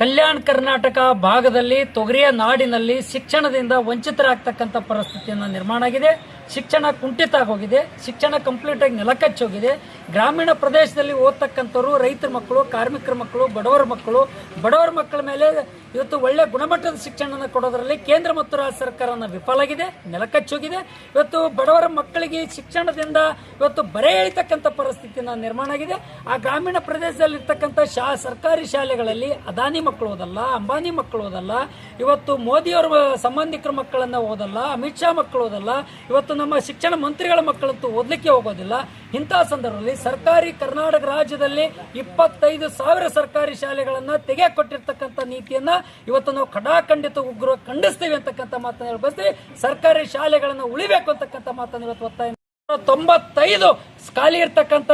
ಕಲ್ಯಾಣ ಕರ್ನಾಟಕ ಭಾಗದಲ್ಲಿ ತೊಗರಿಯ ನಾಡಿನಲ್ಲಿ ಶಿಕ್ಷಣದಿಂದ ವಂಚಿತರಾಗ್ತಕ್ಕಂಥ ಪರಿಸ್ಥಿತಿಯನ್ನು ನಿರ್ಮಾಣ ಆಗಿದೆ. ಶಿಕ್ಷಣ ಕುಂಠಿತ ಆಗೋಗಿದೆ. ಶಿಕ್ಷಣ ಕಂಪ್ಲೀಟ್ ಆಗಿ ನೆಲಕಚ್ಚಿ ಹೋಗಿದೆ ಗ್ರಾಮೀಣ ಪ್ರದೇಶದಲ್ಲಿ ಓದ್ತಕ್ಕಂಥವ್ರು, ರೈತರ ಮಕ್ಕಳು, ಕಾರ್ಮಿಕರ ಮಕ್ಕಳು, ಬಡವರ ಮಕ್ಕಳು, ಬಡವರ ಮಕ್ಕಳ ಮೇಲೆ ಇವತ್ತು ಒಳ್ಳೆ ಗುಣಮಟ್ಟದ ಶಿಕ್ಷಣ ಕೊಡೋದರಲ್ಲಿ ಕೇಂದ್ರ ಮತ್ತು ರಾಜ್ಯ ಸರ್ಕಾರನ ವಿಫಲಾಗಿದೆ ನೆಲಕಚ್ಚೋಗಿದೆ. ಇವತ್ತು ಬಡವರ ಮಕ್ಕಳಿಗೆ ಶಿಕ್ಷಣದಿಂದ ಇವತ್ತು ಬರೆ ಎಳಿತಕ್ಕಂಥ ಪರಿಸ್ಥಿತಿನ ನಿರ್ಮಾಣ ಆಗಿದೆ. ಆ ಗ್ರಾಮೀಣ ಪ್ರದೇಶದಲ್ಲಿ ಇರ್ತಕ್ಕಂಥ ಶಾ, ಸರ್ಕಾರಿ ಶಾಲೆಗಳಲ್ಲಿ ಅದಾನಿ ಮಕ್ಕಳು ಓದಲ್ಲ, ಅಂಬಾನಿ ಮಕ್ಕಳು ಓದಲ್ಲ, ಇವತ್ತು ಮೋದಿಯವರ ಸಂಬಂಧಿಕರ ಮಕ್ಕಳನ್ನ ಓದಲ್ಲ, ಅಮಿತ್ ಶಾ ಮಕ್ಕಳು ಓದಲ್ಲ, ಇವತ್ತು ನಮ್ಮ ಶಿಕ್ಷಣ ಮಂತ್ರಿಗಳ ಮಕ್ಕಳಂತೂ ಓದಲಿಕ್ಕೆ ಹೋಗೋದಿಲ್ಲ. ಇಂತಹ ಸಂದರ್ಭದಲ್ಲಿ ಸರ್ಕಾರಿ ಕರ್ನಾಟಕ ರಾಜ್ಯದಲ್ಲಿ ಇಪ್ಪತ್ತೈದು ಸಾವಿರ ಸರ್ಕಾರಿ ಶಾಲೆಗಳನ್ನು ತೆಗೆ ಕೊಟ್ಟಿರ್ತಕ್ಕಂಥ ನೀತಿಯನ್ನ ಇವತ್ತು ನಾವು ಖಡಾಖಂಡಿತ ಉಗ್ರ ಖಂಡಿಸ್ತೀವಿ ಅಂತಕ್ಕಂಥ ಮಾತನ್ನ ಹೇಳಿ ಬಯಸ್ತೀವಿ ಸರ್ಕಾರಿ ಶಾಲೆಗಳನ್ನು ಉಳಿಬೇಕು ಅಂತಕ್ಕಂಥ ಮಾತನ್ನ ಇವತ್ತು ಒತ್ತಾಯ ತೊಂಬತ್ತೈದು ಖಾಲಿ ಇರ್ತಕ್ಕಂಥ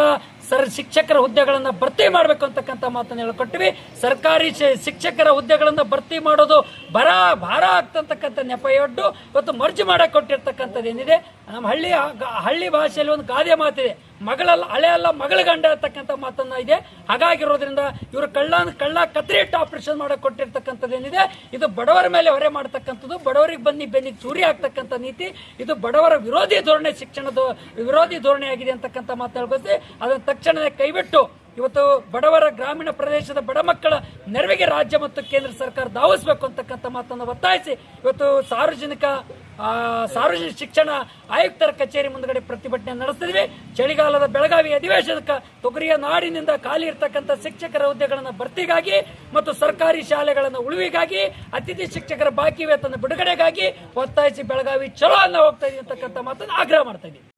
ಸರ್ ಶಿಕ್ಷಕರ ಹುದ್ದೆಗಳನ್ನ ಭರ್ತಿ ಮಾಡಬೇಕು ಅಂತಕ್ಕಂಥ ಮಾತನ್ನು ಹೇಳ್ಕೊಟ್ಟಿವಿ. ಸರ್ಕಾರಿ ಶಿಕ್ಷಕರ ಹುದ್ದೆಗಳನ್ನ ಭರ್ತಿ ಮಾಡೋದು ಬರ ಭಾರ ಆಗ್ತಕ್ಕಂಥ ನೆಪಯೊಡ್ಡು. ಇವತ್ತು ಮರ್ಜಿ ಮಾಡಕ್ಕೆ ಕೊಟ್ಟಿರ್ತಕ್ಕಂಥದ್ದು ಏನಿದೆ ನಮ್ಮ ಹಳ್ಳಿ ಹಳ್ಳಿ ಭಾಷೆಯಲ್ಲಿ ಒಂದು ಗಾದೆ ಮಾತಿದೆ. ಮಗಳಲ್ಲ ಹಳೆ ಅಲ್ಲ ಮಗಳ ಗಂಡ ಅಂತಕ್ಕಂಥ ಮಾತನ್ನ ಇದೆ. ಹಾಗಾಗಿರೋದ್ರಿಂದ ಇವರು ಕಳ್ಳ ಕಳ್ಳ ಕತ್ರಿ ಇಟ್ಟು ಆಪರೇಷನ್ ಮಾಡಕ್ಕೆ ಕೊಟ್ಟಿರ್ತಕ್ಕಂಥದ್ದೇನಿದೆ ಇದು ಬಡವರ ಮೇಲೆ ಹೊರೆ ಮಾಡ್ತಕ್ಕಂಥದ್ದು. ಬಡವರಿಗೆ ಬನ್ನಿ, ಬೆನ್ನಿಗೆ ಚೂರಿ ಆಗ್ತಕ್ಕಂಥ ನೀತಿ. ಇದು ಬಡವರ ವಿರೋಧಿ ಧೋರಣೆ, ಶಿಕ್ಷಣದ ವಿರೋಧಿ ಧೋರಣೆ ಆಗಿದೆ ಅಂತಕ್ಕಂಥ ಮಾತು ಹೇಳ್ಬೋದು ಅದನ್ನ ತಕ್ಷಣವೇ ಕೈಬಿಟ್ಟು ಇವತ್ತು ಬಡವರ ಗ್ರಾಮೀಣ ಪ್ರದೇಶದ ಬಡ ಮಕ್ಕಳ ನೆರವಿಗೆ ರಾಜ್ಯ ಮತ್ತು ಕೇಂದ್ರ ಸರ್ಕಾರ ಧಾವಿಸಬೇಕು ಅಂತಕ್ಕಂಥ ಮಾತನ್ನು ಒತ್ತಾಯಿಸಿ ಇವತ್ತು ಸಾರ್ವಜನಿಕ ಸಾರ್ವಜನಿಕ ಶಿಕ್ಷಣ ಆಯುಕ್ತರ ಕಚೇರಿ ಮುಂದ್ಗಡೆ ಪ್ರತಿಭಟನೆ ನಡೆಸ್ತಿದ್ವಿ. ಚಳಿಗಾಲದ ಬೆಳಗಾವಿ ಅಧಿವೇಶನಕ್ಕೆ ತೊಗರಿಯ ನಾಡಿನಿಂದ ಖಾಲಿ ಇರ್ತಕ್ಕಂಥ ಶಿಕ್ಷಕರ ಹುದ್ದೆಗಳನ್ನು ಭರ್ತಿಗಾಗಿ ಮತ್ತು ಸರ್ಕಾರಿ ಶಾಲೆಗಳನ್ನು ಉಳಿವಿಗಾಗಿ, ಅತಿಥಿ ಶಿಕ್ಷಕರ ಬಾಕಿ ವೇತನ ಬಿಡುಗಡೆಗಾಗಿ ಒತ್ತಾಯಿಸಿ ಬೆಳಗಾವಿ ಚಲೋ ಅನ್ನ ಹೋಗ್ತಾ ಇದೆ ಅಂತಕ್ಕಂಥ ಮಾತನ್ನು ಆಗ್ರಹ ಮಾಡ್ತಾ ಇದೀವಿ.